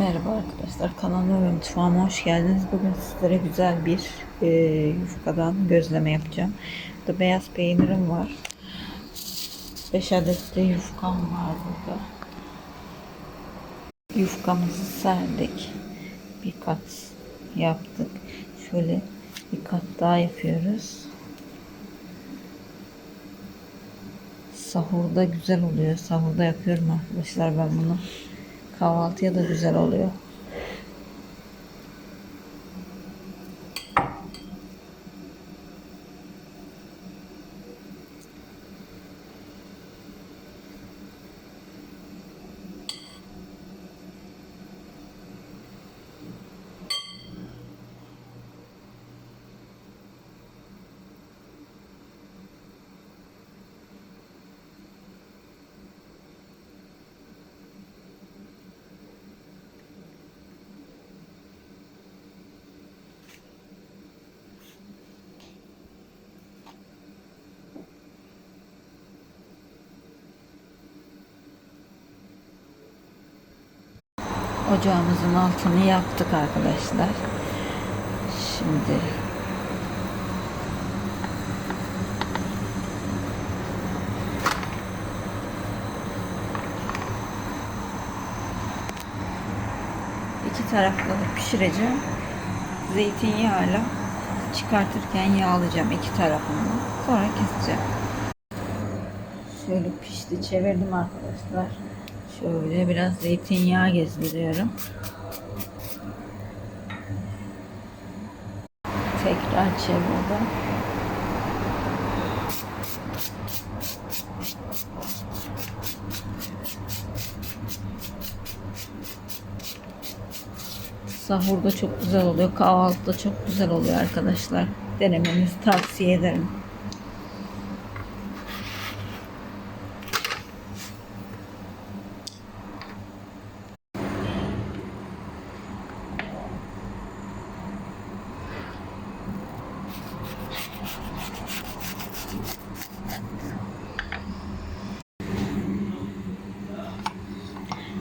Merhaba arkadaşlar kanalıma ve mutfağıma hoş geldiniz. Bugün sizlere güzel bir e, yufkadan gözleme yapacağım. Burada beyaz peynirim var. 5 adet de yufkam var burada. Yufkamızı serdik. Bir kat yaptık. Şöyle bir kat daha yapıyoruz. Sahurda güzel oluyor. Sahurda yapıyorum arkadaşlar ben bunu. Kahvaltıya da güzel oluyor. Ocağımızın altını yaktık arkadaşlar. Şimdi iki taraflı pişireceğim. Zeytinyağıyla çıkartırken yağlayacağım iki tarafını. Sonra keseceğim. Şöyle pişti çevirdim arkadaşlar. Şöyle biraz zeytinyağı gezdiriyorum. Tekrar çevirdim. Sahurda çok güzel oluyor. Kahvaltıda çok güzel oluyor arkadaşlar. Denemenizi tavsiye ederim.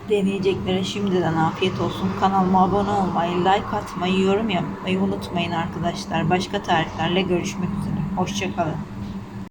Deneyeceklere şimdiden afiyet olsun. Kanalıma abone olmayı, like atmayı, yorum yapmayı unutmayın arkadaşlar. Başka tariflerle görüşmek üzere. Hoşçakalın.